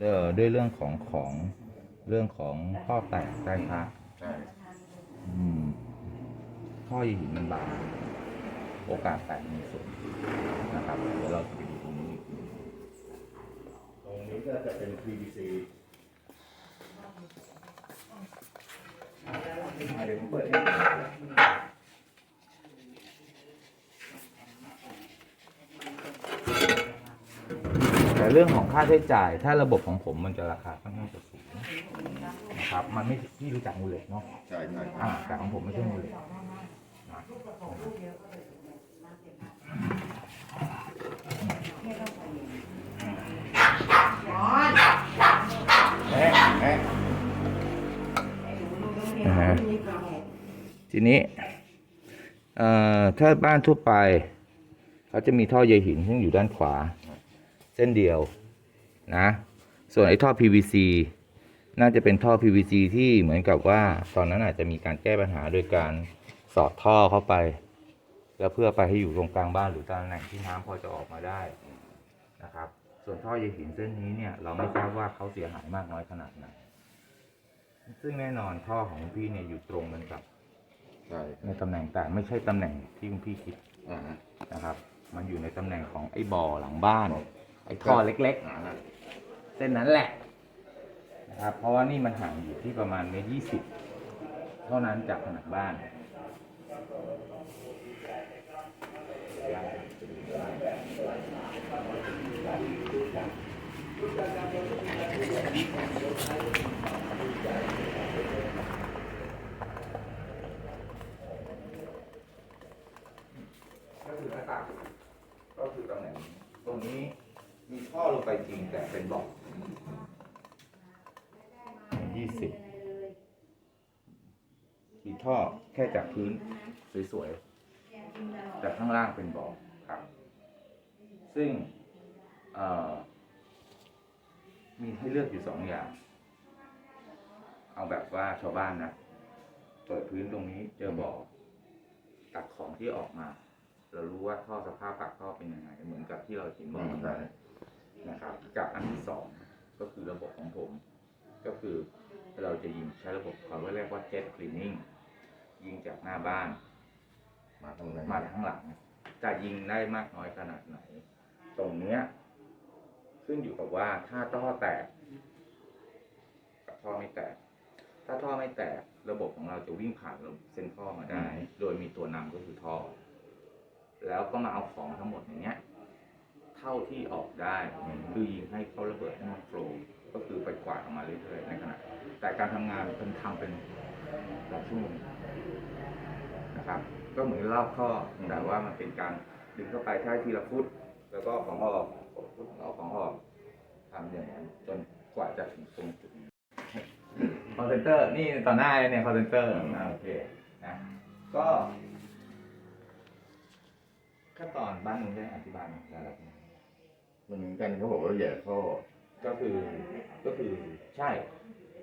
เอ่อด้วยเรื่องของของเรื่องของข้อแตกใต้พระใช่อืมข้อหินมันบางโอกาสแตกมีสูงนะครับเดี๋ยวเราจะไปดูตรงนี้อีกทีตรงนี้ก็จะเป็น PVC อะเดี๋ยวผมเปิดให้ แต่เรื่องของค่าใช้จ่าย ถ้าระบบของผมมันจะราคาค่อนข้างจะสูงนะครับ มันไม่พี่รู้จักมูลเลตเนาะใช่ใช่อ่าแต่ของผมไม่ใช่มูลเลตนะเอ๊ะเอ๊ะนะฮะทีนี้เอ่อถ้าบ้านทั่วไป เขาจะมีท่อใยหินซึ่งอยู่ด้านขวาเส้นเดียวนะส่วนไอ้ท่อ PVC น่าจะเป็นท่อ PVC ที่เหมือนกับว่าตอนนั้นอาจจะมีการแก้ปัญหาโดยการสอดท่อเข้าไป แล้วเพื่อไปให้อยู่ตรงกลางบ้านหรือตำแหน่งที่น้ำพอจะออกมาได้นะครับ ส่วนท่อใยหินเส้นนี้เนี่ยเราไม่ทราบว่าเขาเสียหายมากน้อยขนาดไหนซึ่งแน่นอนท่อของพี่เนี่ยอยู่ตรงกันกับใในตำแหน่งแต่ไม่ใช่ตำแหน่งที่คุณพี่คิดนะครับ มันอยู่ในตำแหน่งของไอ้บ่อหลังบ้าน อ้ท่อเล็กอ่าฮะๆเส้นนั้นแหละนะครับเพราะว่านี่มันห่างอยู่ที่ประมาณเมตรยี่สิบเท่านั้นจากผนังบ้านก็คือหน้าต่างก็คือตำแหน่งนี้ตรงนี้ มีท่อลงไปจริงแต่เป็นบล็อกยี่สิบมีท่อแค่จากพื้นสวยๆแต่ข้างล่างเป็นบล็อกครับ ซึ่งมีให้เลือกอยู่สองอย่าง เอาแบบว่าชาวบ้านนะเปิดพื้นตรงนี้เจอบ่อตักของที่ออกมา เรารู้ว่าท่อสภาพปากท่อเป็นยังไงเหมือนกับที่เราเห็นบ่อือมใช่ นะครับกับอันที่สองก็คือระบบของผม ก็คือเราจะยิงใช้ระบบเขาเรียกว่า jet cleaning ยิงจากหน้าบ้าน มาตรงไหนมาข้างหลัง จะยิงได้มากน้อยขนาดไหน ตรงเนี้ย ขึ้นอยู่กับว่าถ้าท่อแตกกับท่อไม่แตก ถ้าท่อไม่แตกระบบของเราจะวิ่งผ่านเส้นท่อมาได้ โดยมีตัวนำก็คือท่อ แล้วก็มาเอาของทั้งหมดอย่างเงี้ย เท่าที่ออกได้คือยิงให้เขาระเบิดให้มันโฟล์ก็คือไปกวาดออกมาเรื่อยๆในขณะแต่การทำงานเป็นทำเป็นหลายชั่วโมงนะครับ ก็เหมือนลอกท่อแต่ว่ามันเป็นการดึงเข้าไปแค่ทีละฟุตแล้วก็ของออกฟุตเอาของออกทำอย่างนั้นจนกว่าจะถึงตรงจุดคอนเซนเตอร์นี่ต่อหน้าเนี่ยคอนเซนเตอร์โอเคนะก็ขั้นตอนบ้านหนึงได้อธิบายในรายละ เหมือนกันเขาบอกว่าแย่ท่อก็คือก็คือใช่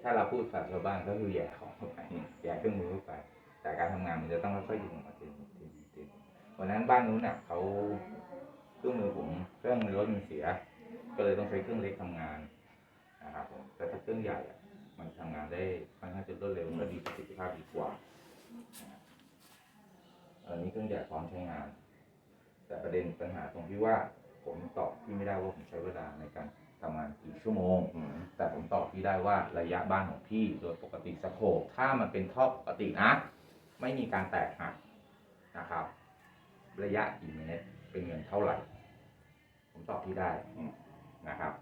ถ้าเราพูดภาษาชาวบ้านก็คือแย่ของเข้าไปแย่เครื่องมือเข้าไป แต่การทำงานมันจะต้องค่อยๆดึงออกมาทีละนิดทีละนิดทีละนิดวันนั้นบ้านนู้นน่ะเขาเครื่องมือผมเครื่องรถมันเสีย ก็เลยต้องใช้เครื่องเล็กทำงานนะครับผมแต่ถ้าเครื่องใหญ่อะมันทำงานได้ค่อนข้างจะรวดเร็วและดีประสิทธิภาพดีกว่าอันนี้เครื่องใหญ่พร้อมใช้งาน แต่ประเด็นปัญหาตรงที่ว่า ผมตอบพี่ไม่ได้ว่าผมใช้เวลาในการทำงานกี่ชั่วโมงอืมแต่ผมตอบพี่ได้ว่าระยะบ้านของพี่โดยปกติสโคปถ้ามันเป็นท่อปกตินะ ไม่มีการแตกหักนะครับ ระยะกี่เมตรเป็นเงินเท่าไหร่ ผมตอบพี่ได้อืมนะครับ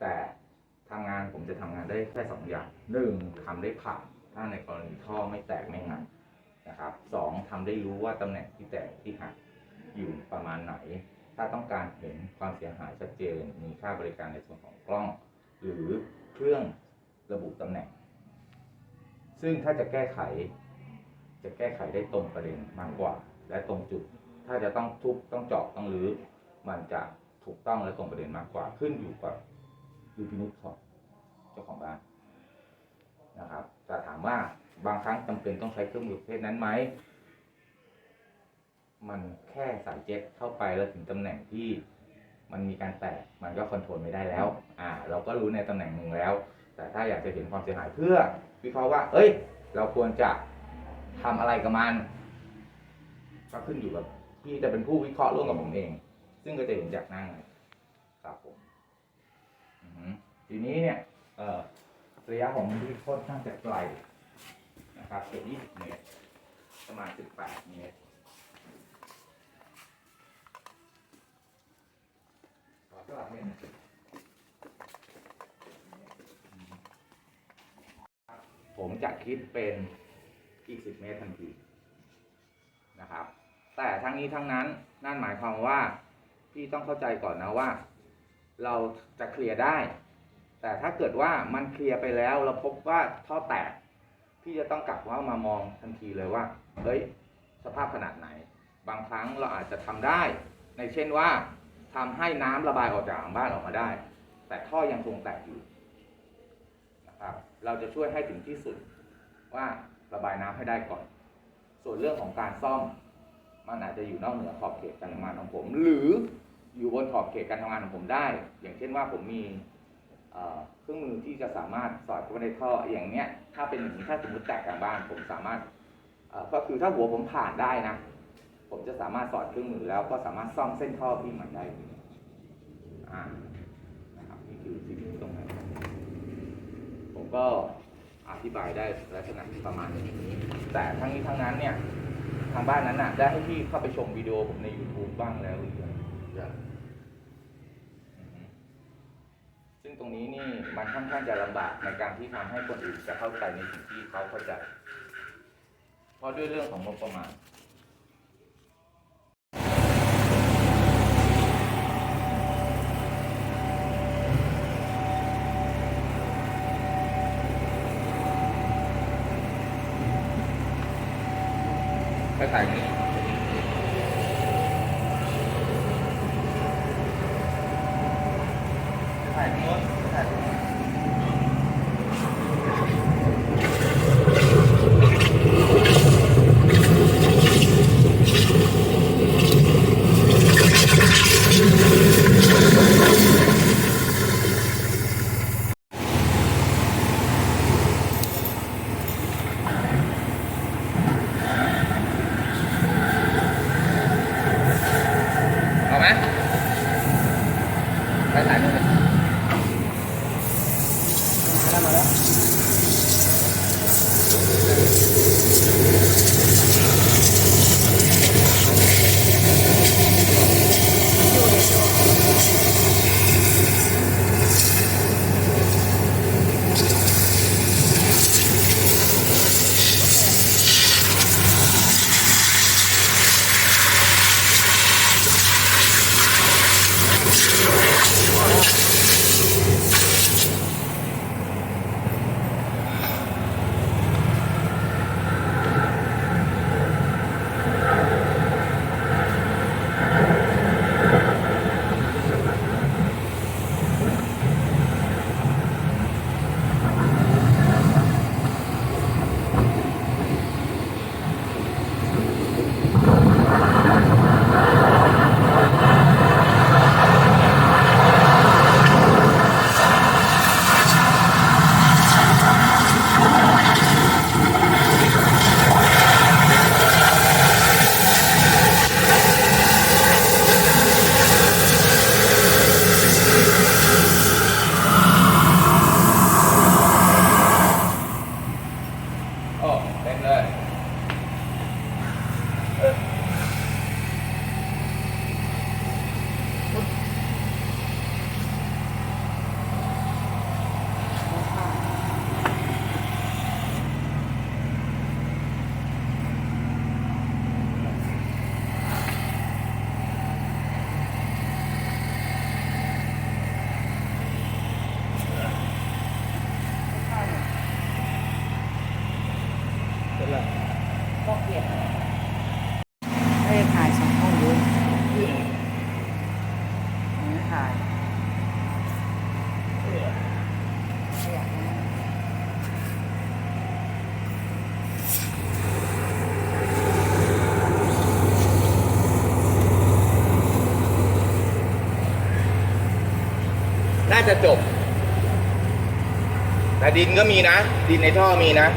แต่ทำงานผมจะทำงานได้แค่สองอย่างหนึ่งทำได้ผ่านถ้าในกรณีท่อไม่แตกไม่หักนะครับสองทำได้รู้ว่าตำแหน่งที่แตกที่หักอยู่ประมาณไหน ถ้าต้องการเห็นความเสียหายชัดเจน มีค่าบริการในส่วนของกล้อง หรือเครื่องระบุตำแหน่ง ซึ่งถ้าจะแก้ไข จะแก้ไขได้ตรงประเด็นมากกว่า และตรงจุด ถ้าจะต้องทุบต้องเจาะต้องรื้อมันจะถูกต้องและตรงประเด็นมากกว่าขึ้นอยู่กับดูพินิจของเจ้าของบ้านนะครับแต่ถามว่าบางครั้งจำเป็นต้องใช้เครื่องมือประเภทนั้นไหม มันแค่สายเจ็ตเข้าไปแล้วถึงตำแหน่งที่มันมีการแตกมันก็คอนโทรลไม่ได้แล้ว อ่า เราก็รู้ในตำแหน่งหนึ่งแล้ว แต่ถ้าอยากจะเห็นความเสียหายเพื่อวิเคราะห์ว่า เอ้ย เราควรจะทำอะไรกับมัน ก็ขึ้นอยู่กับพี่จะเป็นผู้วิเคราะห์ร่วมกับผมเอง ซึ่งก็จะเห็นจากหน้างานครับผมทีนี้เนี่ย เออระยะของมันที่ค่อนข้างจะไกลนะครับเกือบ20เมตรประมาณ18เมตร ขอสลับเมตรหนึ่งผมจะคิดเป็นอีก 10 เมตรทันทีนะครับ แต่ทั้งนี้ทั้งนั้นนั่นหมายความว่าพี่ต้องเข้าใจก่อนนะว่า เราจะเคลียร์ได้ แต่ถ้าเกิดว่ามันเคลียร์ไปแล้วเราพบว่าท่อแตก พี่จะต้องกลับว่ามามองทันทีเลยว่าเฮ้ยสภาพขนาดไหน บางครั้งเราอาจจะทำได้ ในเช่นว่า ทำให้น้ำระบายออกจากหลังบ้านออกมาได้ แต่ท่อยังคงแตกอยู่นะครับ เราจะช่วยให้ถึงที่สุดว่าระบายน้ำให้ได้ก่อน ส่วนเรื่องของการซ่อมมันอาจจะอยู่นอกเหนือขอบเขตการทำงานของผม หรืออยู่บนขอบเขตการทำงานของผมได้ อย่างเช่นว่าผมมีเครื่องมือที่จะสามารถสอดเข้าไปในท่ออย่างเนี้ย ถ้าเป็นอย่างนี้ถ้าสมมติแตกกลางบ้านผมสามารถก็คือถ้าหัวผมผ่านได้นะ ผมจะสามารถสอดเครื่องมือแล้วก็สามารถซ่อมเส้นท่อพี่ใหม่ได้อ่านะครับนี่คือสิ่งที่ตรงนั้นผมก็อธิบายได้ลักษณะประมาณนี้ แต่ทั้งนี้ทั้งนั้นเนี่ย ทางบ้านนั้นน่ะได้ให้พี่เข้าไปชมวิดีโอผมใน YouTube บ้างแล้วหรือยังอย่างอือฮึซึ่งตรงนี้นี่มันค่อนข้างจะลำบากในการที่ทำให้คนอื่นจะเข้าใจในสิ่งที่เขาเข้าใจ เพราะด้วยเรื่องของงบประมาณาจะจบ แต่ดินก็มีนะ ดินในท่อมีนะ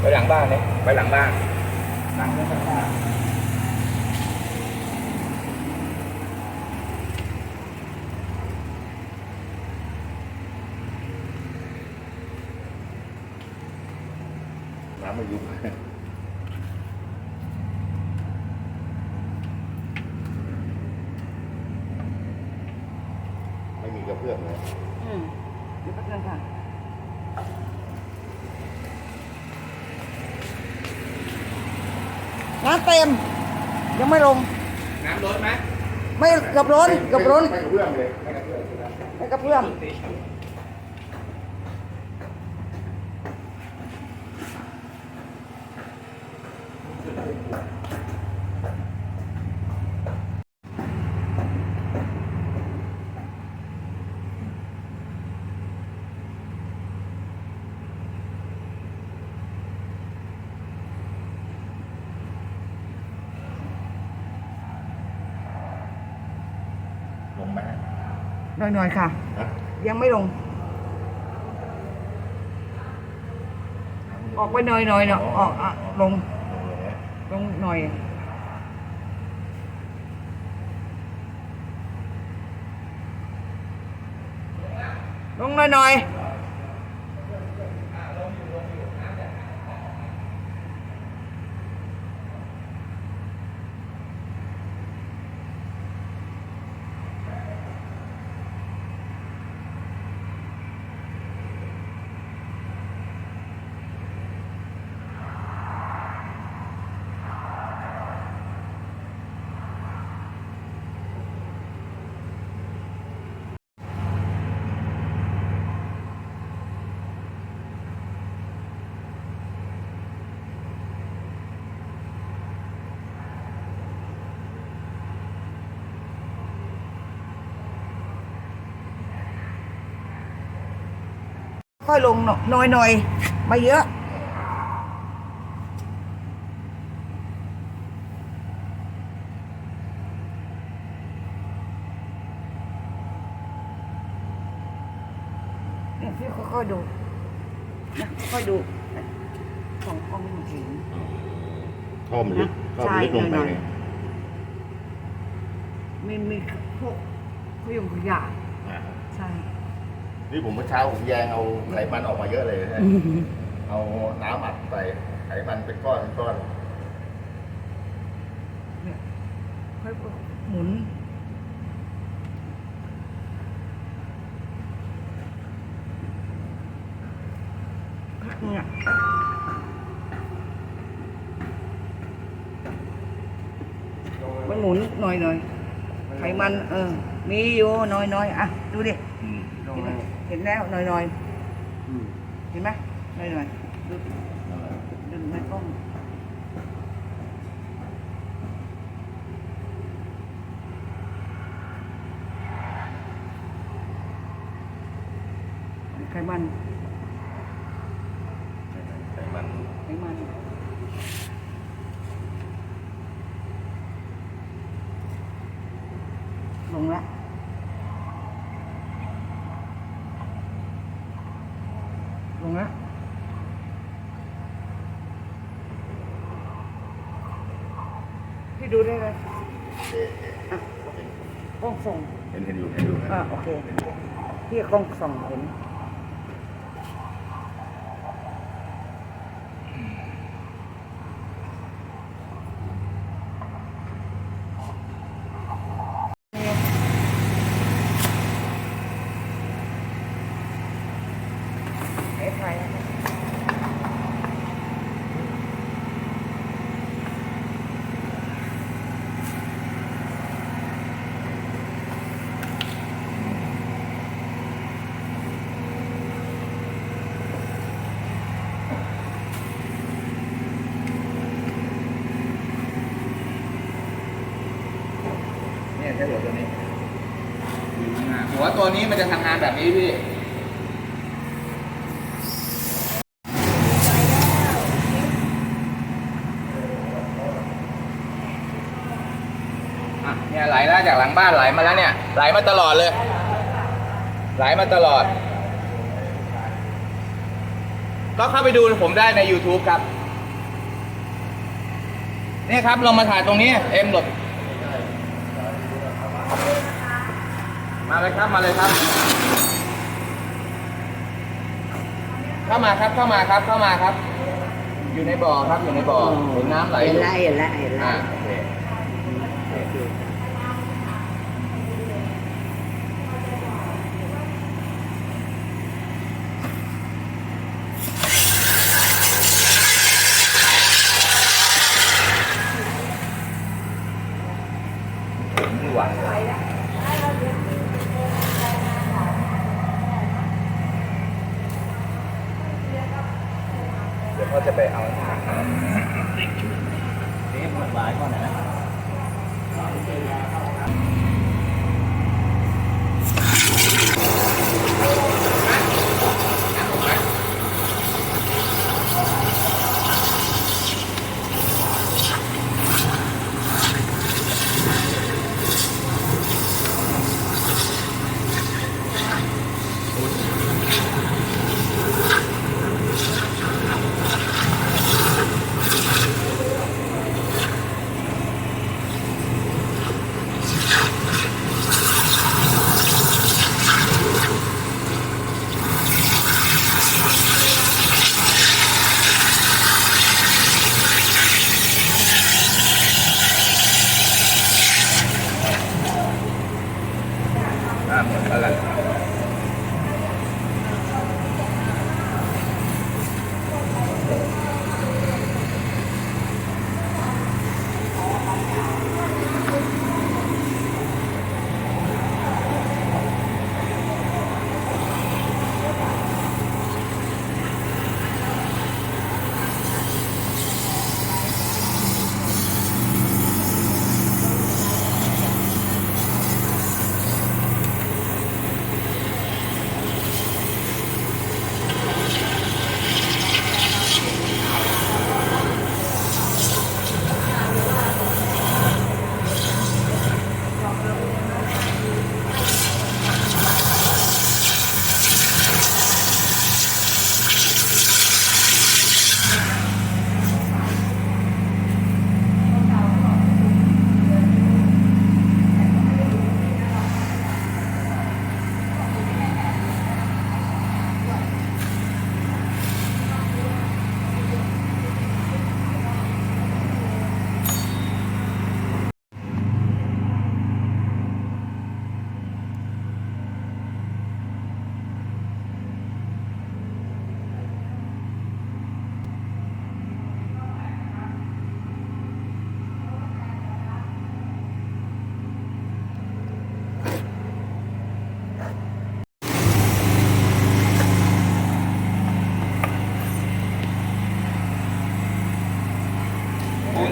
ไปหลังบ้านเลยไปหลังบ้าน หลังเรื่องบ้าน น้ำมายุบ ไม่มีกระเพื่อมเลยอืมเดี๋ยวแป๊บนึงค่ะน้ำเต็ม ยังไม่ลง น้ำลดไหมไม่เกือบล้นเกือบล้นไม่กระเพื่อมเลยไม่กระเพื่อมไม่กระเพื่อมล งไหมหน่อยๆค่ะ ฮะยังไม่ลง ออกไปหน่อยๆเนาะออกอะลงลงเลยนะลงหน่อย ลงหน่อยๆ ค่อยลงหน่อยหน่อยๆไม่เยอะเนี่ยพี่ค่อยๆดูนะค่อยๆดูของอ้อมมันเห็นท่อมนลึกท่อมนลึกลงไปใช่หน่อย เนี่ยมีมีพวกขยงขยะอ่าใช่ นี่ผมเมื่อเช้าผมแยงเอาไขมันออกมาเยอะเลยนะเอาน้ำอัดใส่ไขมันเป็นก้อนเป็นก้อนเนี่ยค่อยหมุนพักนึงอะมันหมุนหน่อยหน่อยๆไขมัน เออ มีอยู่หน่อยหน่อยๆอะ ดูดิอืมเห็นไหม เห็นแล้วหน่อยหน่อยๆเห็นไหมหน่อยหน่อยๆดูดูในกล้องไขมัน ไขมัน ไขมันลงแล้วลงแล้วพี่ ดูได้เลยอะกล้องส่องเห็นเห็นอยู่เห็นอยู่ อ่าโอเค พี่กล้องส่องเห็นไอ้ไฟ อ่าหัวตัวนี้มันจะทำงานแบบนี้พี่ อะเนี่ยไหลแล้วจากหลังบ้านไหลมาแล้วเนี่ย ไหลมาตลอดเลย ไหลมาตลอด ก็เข้าไปดูผมได้ใน YouTube ครับ นี่ครับลงมาถ่ายตรงนี้ เอ็มหลบ มาเลยครับ มาเลยครับ เข้ามาครับ เข้ามาครับ เข้ามาครับ อยู่ในบ่อครับ อยู่ในบ่อ เห็นน้ำไหลอเห็นยู่แล้วเห็นแล้วเห็นแล้อ่า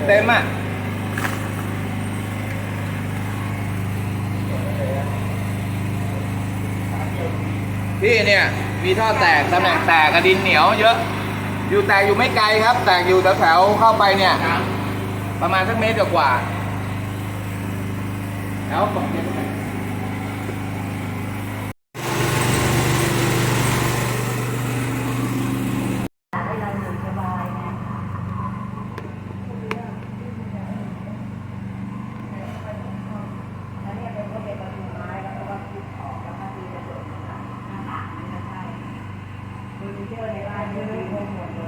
เต็มอะพี่เนี่ย มีท่อแตกตำแหน่งแตกกระดินเหนียวเยอะ อยู่แตกอยู่ไม่ไกลครับ แตกอยู่แถวๆเข้าไปเนี่ย ประมาณสักเมตรกว่าแล้วบอกเดี๋ย ช่วยในบ้านเยอะมากหมดเลย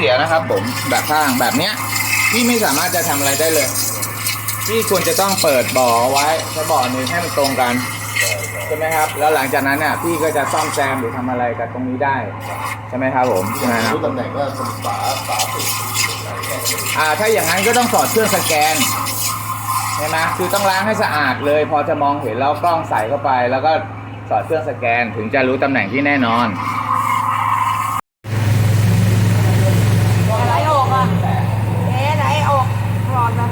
สียนะครับ ผมแบบข้างแบบเนี้ยพี่ไม่สามารถจะทำอะไรได้เลยพี่ควรจะต้องเปิดบ่อไว้ถ้าบ่อหนึ่งให้มันตรงกันใช่ไหมครับ แล้วหลังจากนั้นเนี่ยพี่ก็จะซ่อมแซมหรือทำอะไรกับตรงนี้ได้ใช่ไหมครับผมใช่ไหมครับรู้ตำแหน่งว่าเป็นฝาฝาปิดอะไรแค่นี้อ่าถ้าอย่างนั้นก็ต้องสอดเครื่องสแกนใช่ไหมคือต้องล้างให้สะอาดเลย พอจะมองเห็นแล้วกล้องใส่เข้าไป แล้วก็สอดเครื่องสแกนถึงจะรู้ตำแหน่งที่แน่นอน อะไรออกอะเอ๊ะไหนออกกรอนนะ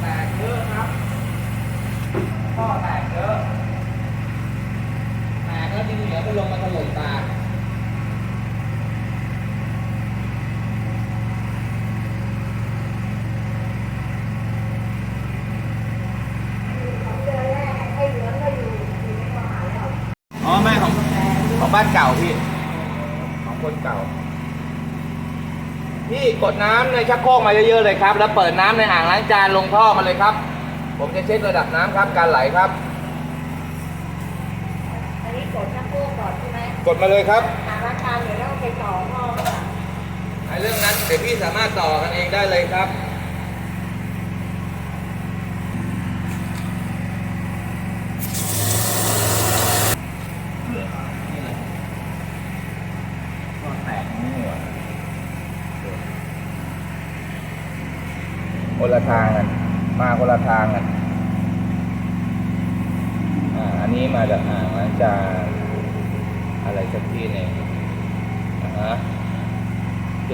แตกเยอะครับท่อแตกเยอะแตกแล้วดินเหนียวก็ลงมาถล่มตา เจอแรกไอ้เหลืองก็อยู่อยู่ในมหาแล้ว อ๋อไม่ของของบ้านเก่าพี่ ของคนเก่า พี่ กดน้ำในชักโครกมาเยอะๆเลยครับ แล้วเปิดน้ำในอ่างล้างจานลงท่อมาเลยครับ ผมจะเช็คระดับน้ำครับ การไหลครับ อันนี้กดชักโครกก่อนใช่ไหมกดมาเลยครับหาราคาเดี๋ยวเราไปต่อหม้อมาไอ้เรื่องนั้นเดี๋ยวพี่สามารถต่อกันเองได้เลยครับ ก็แตกนี่หว่าคนละทางกัน มาคนละทางกัน อ่า อันนี้ มาจากอ่างล้างจานอะไรสักที่หนึ่งนะฮะโอเค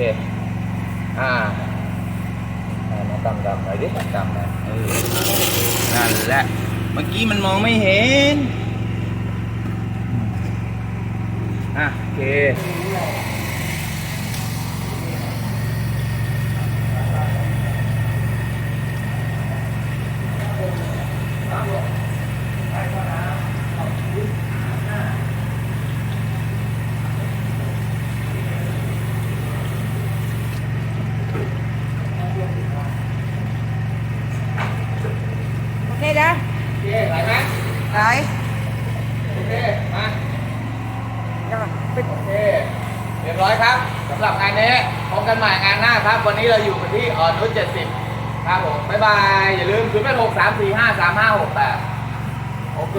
อ่าอ่ามาดำดำๆหน่อยดิดำๆหน่อยเออนั่นแหละ เมื่อกี้มันมองไม่เห็น อะโอเค โอเคนะ โอเคไหลไหม ไหน โอเค มา เดี๋ยวก่อนไป โอเค เรียบร้อยครับสำหรับงานนี้พบกันใหม่งานหน้าครับ วันนี้เราอยู่กันที่อ่อนนุชเจ็ดสิบครับผม บ๊ายบาย อย่าลืมคือไม่หกสามสี่ห้าสามห้าหกแปดโอเค